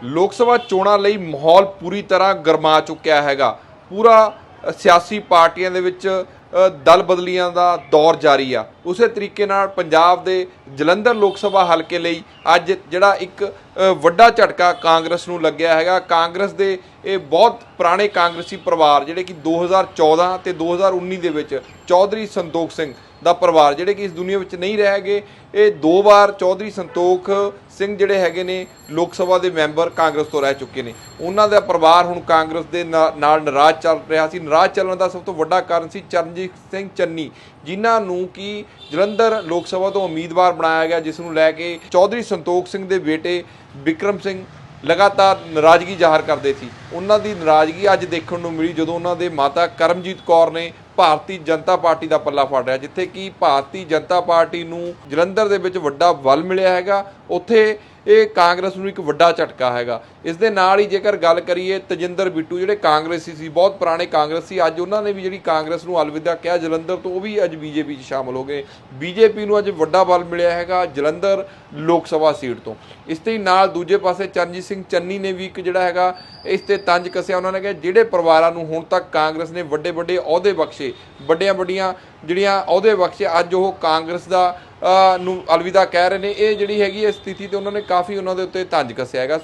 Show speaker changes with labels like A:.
A: ਲੋਕ ਸਭਾ ਚੋਣਾਂ ਲਈ ਮਾਹੌਲ ਪੂਰੀ ਤਰ੍ਹਾਂ ਗਰਮਾ ਚੁੱਕਿਆ ਹੈਗਾ। ਪੂਰਾ ਸਿਆਸੀ ਪਾਰਟੀਆਂ ਦੇ ਵਿੱਚ ਦਲ ਬਦਲੀਆਂ ਦਾ ਦੌਰ ਜਾਰੀ ਆ। ਉਸੇ ਤਰੀਕੇ ਨਾਲ ਪੰਜਾਬ ਦੇ ਜਲੰਧਰ ਲੋਕ ਸਭਾ ਹਲਕੇ ਲਈ ਅੱਜ ਜਿਹੜਾ ਇੱਕ ਵੱਡਾ ਝਟਕਾ ਕਾਂਗਰਸ ਨੂੰ ਲੱਗਿਆ ਹੈਗਾ। ਕਾਂਗਰਸ ਦੇ ਇਹ ਬਹੁਤ ਪੁਰਾਣੇ ਕਾਂਗਰਸੀ ਪਰਿਵਾਰ, ਜਿਹੜੇ ਕਿ 2014 ਤੇ 2019 ਦੇ ਵਿੱਚ ਚੌਧਰੀ ਸੰਤੋਖ ਸਿੰਘ ਦਾ ਪਰਿਵਾਰ, ਜਿਹੜੇ ਕਿ ਇਸ ਦੁਨੀਆ ਵਿੱਚ ਨਹੀਂ ਰਹਿ ਗਏ, ਇਹ ਦੋ ਵਾਰ ਚੌਧਰੀ ਸੰਤੋਖ ਸਿੰਘ ਜਿਹੜੇ ਹੈਗੇ ਨੇ, ਲੋਕ ਸਭਾ ਦੇ ਮੈਂਬਰ ਕਾਂਗਰਸ ਤੋਂ ਰਹਿ ਚੁੱਕੇ ਨੇ। ਉਹਨਾਂ ਦਾ ਪਰਿਵਾਰ ਹੁਣ ਕਾਂਗਰਸ ਦੇ ਨਾ- ਨਾਲ ਨਾਰਾਜ਼ ਚੱਲ ਰਿਹਾ ਸੀ। ਨਾਰਾਜ਼ ਚੱਲਣ ਦਾ ਸਭ ਤੋਂ ਵੱਡਾ ਕਾਰਨ ਸੀ ਚਰਨਜੀਤ ਸਿੰਘ ਚੰਨੀ, ਜਿਨ੍ਹਾਂ ਨੂੰ ਕਿ ਜਲੰਧਰ ਲੋਕ ਸਭਾ ਤੋਂ ਉਮੀਦਵਾਰ ਬਣਾਇਆ ਗਿਆ, ਜਿਸ ਨੂੰ ਲੈ ਕੇ ਚੌਧਰੀ ਸੰਤੋਖ ਸਿੰਘ ਦੇ ਬੇਟੇ ਵਿਕਰਮ ਸਿੰਘ ਲਗਾਤਾਰ ਨਾਰਾਜ਼ਗੀ ਜ਼ਾਹਰ ਕਰਦੇ ਸੀ। ਉਹਨਾਂ ਦੀ ਨਾਰਾਜ਼ਗੀ ਅੱਜ ਦੇਖਣ ਨੂੰ ਮਿਲੀ, ਜਦੋਂ ਉਹਨਾਂ ਦੇ ਮਾਤਾ ਕਰਮਜੀਤ ਕੌਰ ਨੇ ਭਾਰਤੀ ਜਨਤਾ ਪਾਰਟੀ ਦਾ ਪੱਲਾ ਫੜ ਰਿਹਾ, ਜਿੱਥੇ ਕਿ ਭਾਰਤੀ ਜਨਤਾ ਪਾਰਟੀ ਨੂੰ ਜਲੰਧਰ ਦੇ ਵਿੱਚ ਵੱਡਾ ਬਲ ਮਿਲਿਆ ਹੈਗਾ, ਉੱਥੇ ਇਹ ਕਾਂਗਰਸ ਨੂੰ ਇੱਕ ਵੱਡਾ ਝਟਕਾ ਹੈਗਾ। ਇਸ ਦੇ ਨਾਲ ਹੀ ਜੇਕਰ ਗੱਲ ਕਰੀਏ ਤਜਿੰਦਰ ਬਿੱਟੂ, ਜਿਹੜੇ ਕਾਂਗਰਸੀ ਸੀ, ਬਹੁਤ ਪੁਰਾਣੇ ਕਾਂਗਰਸੀ ਅੱਜ ਉਹਨਾਂ ਨੇ ਵੀ ਜਿਹੜੀ ਕਾਂਗਰਸ ਨੂੰ ਅਲਵਿਦਾ ਕਿਹਾ, ਜਲੰਧਰ ਤੋਂ ਉਹ ਵੀ ਅੱਜ ਬੀਜੇਪੀ 'ਚ ਸ਼ਾਮਲ ਹੋ ਗਏ। ਬੀਜੇਪੀ ਨੂੰ ਅੱਜ ਵੱਡਾ ਬਲ ਮਿਲਿਆ ਹੈਗਾ ਜਲੰਧਰ ਲੋਕ ਸਭਾ ਸੀਟ ਤੋਂ। ਇਸ ਦੇ ਨਾਲ ਦੂਜੇ ਪਾਸੇ ਚਰਨਜੀਤ ਸਿੰਘ ਚੰਨੀ ਨੇ ਵੀ ਇੱਕ ਜਿਹੜਾ ਹੈਗਾ ਇਸ ਤੇ ਤੰਜ ਕੱਸਿਆ ਉਹਨਾਂ ਨੇ ਕਿਹਾ ਜਿਹੜੇ ਪਰਿਵਾਰਾਂ ਨੂੰ ਹੁਣ ਤੱਕ ਕਾਂਗਰਸ ਨੇ ਵੱਡੇ ਵੱਡੇ ਅਹੁਦੇ ਬਖਸ਼ੇ, ਵੱਡੀਆਂ ਵੱਡੀਆਂ ਜਿਹੜੀਆਂ ਅਹੁਦੇ ਬਖਸ਼ੇ, ਅੱਜ ਉਹ ਕਾਂਗਰਸ ਦਾ ਨੂੰ ਅਲਵਿਦਾ ਕਹਿ ਰਹੇ ਨੇ, ਇਹ ਜਿਹੜੀ ਹੈਗੀ ਹੈ ਸਥਿਤੀ ਤੇ ਉਹਨਾਂ ਨੇ ਕਾਫੀ ਉਹਨਾਂ ਦੇ ਉੱਤੇ ਤੰਜ ਕੱਸਿਆ ਹੈਗਾ।